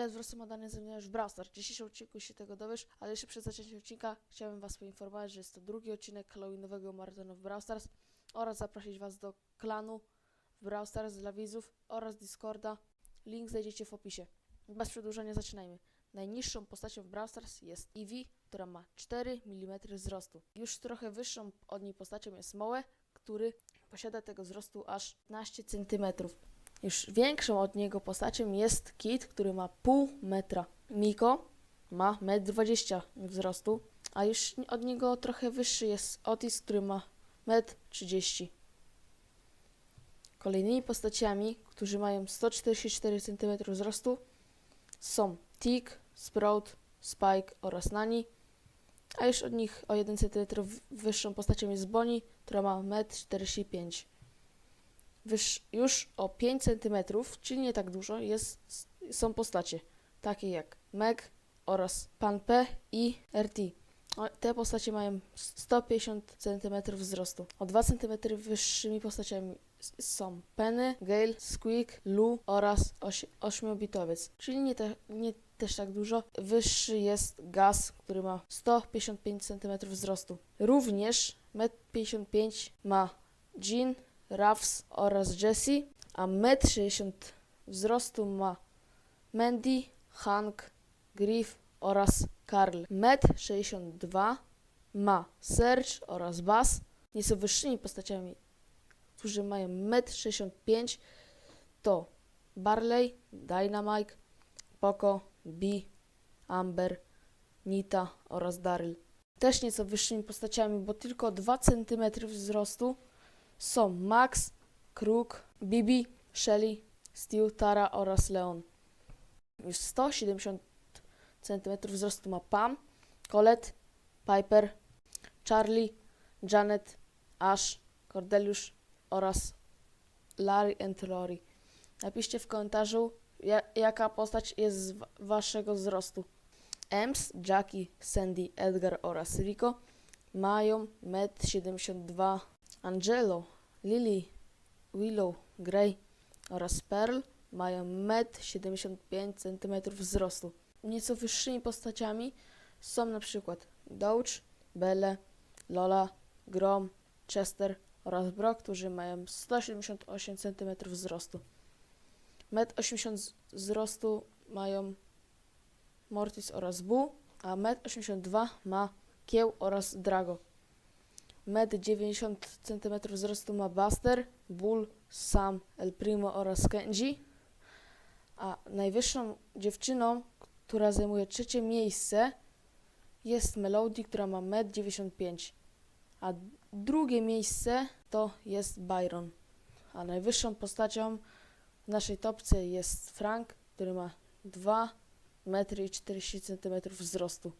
ile wzrostu ma dany w Brawl. W dzisiejszym odcinku się tego dowiesz, ale jeszcze przed zaczęciem odcinka chciałbym Was poinformować, że jest to drugi odcinek Halloweenowego maratonu w Brawl oraz zaprosić Was do klanu w Brawl dla widzów oraz Discorda. Link znajdziecie w opisie. Bez przedłużania zaczynajmy. Najniższą postacią w Brawl jest Eevee, która ma 4 mm wzrostu. Już trochę wyższą od niej postacią jest Moe, który posiada tego wzrostu aż 15 cm. Już większą od niego postacią jest Kit, który ma pół metra. Miko ma 1,20 m wzrostu, a już od niego trochę wyższy jest Otis, który ma 1,30 m. Kolejnymi postaciami, którzy mają 144 cm wzrostu są Tick, Sprout, Spike oraz Nani, a już od nich o 1 cm wyższą postacią jest Bonnie, która ma 1,45 m. Wyż, już o 5 cm, czyli nie tak dużo, jest, są postacie takie jak Meg oraz Pan P i RT. Te postacie mają 150 cm wzrostu. O 2 cm wyższymi postaciami są Penny, Gale, Squeak, Lu oraz 8-bitowiec, czyli nie, te, nie też tak dużo. Wyższy jest Gaz, który ma 155 cm wzrostu. Również 1,55 m ma Jean, Ruffs oraz Jessie, a 1,60 m wzrostu ma Mandy, Hank, Griff oraz Karl. 1,62 m ma Serge oraz Bass. Nie są wyższymi postaciami, którzy mają 1,65 m to Barley, Dynamite, Poco, Bee, Amber, Nita oraz Daryl. Też nieco wyższymi postaciami, bo tylko 2 cm wzrostu są Max, Kruk, Bibi, Shelly, Stu, Tara oraz Leon. Już 170 cm wzrostu ma Pam, Colette, Piper, Charlie, Janet, Ash, Cordelius oraz Larry and Lori. Napiszcie w komentarzu, ja, jaka postać jest z wa- waszego wzrostu. Ems, Jackie, Sandy, Edgar oraz Rico mają 1,72 m. Angelo, Lily, Willow, Grey oraz Pearl mają 1,75 cm wzrostu. Nieco wyższymi postaciami są przykład Doge, Belle, Lola, Grom, Chester oraz Brock, którzy mają 178 cm wzrostu. 1,80 m wzrostu mają Mortis oraz Bu, a 1,82 m ma Kieł oraz Drago. 1,90 cm wzrostu ma Buster, Bull, Sam, El Primo oraz Kenji. A najwyższą dziewczyną, która zajmuje trzecie miejsce, jest Melody, która ma 1,95 m. A drugie miejsce to jest Byron. A najwyższą postacią w naszej topce jest Frank, który ma 2 metry i 40 cm wzrostu.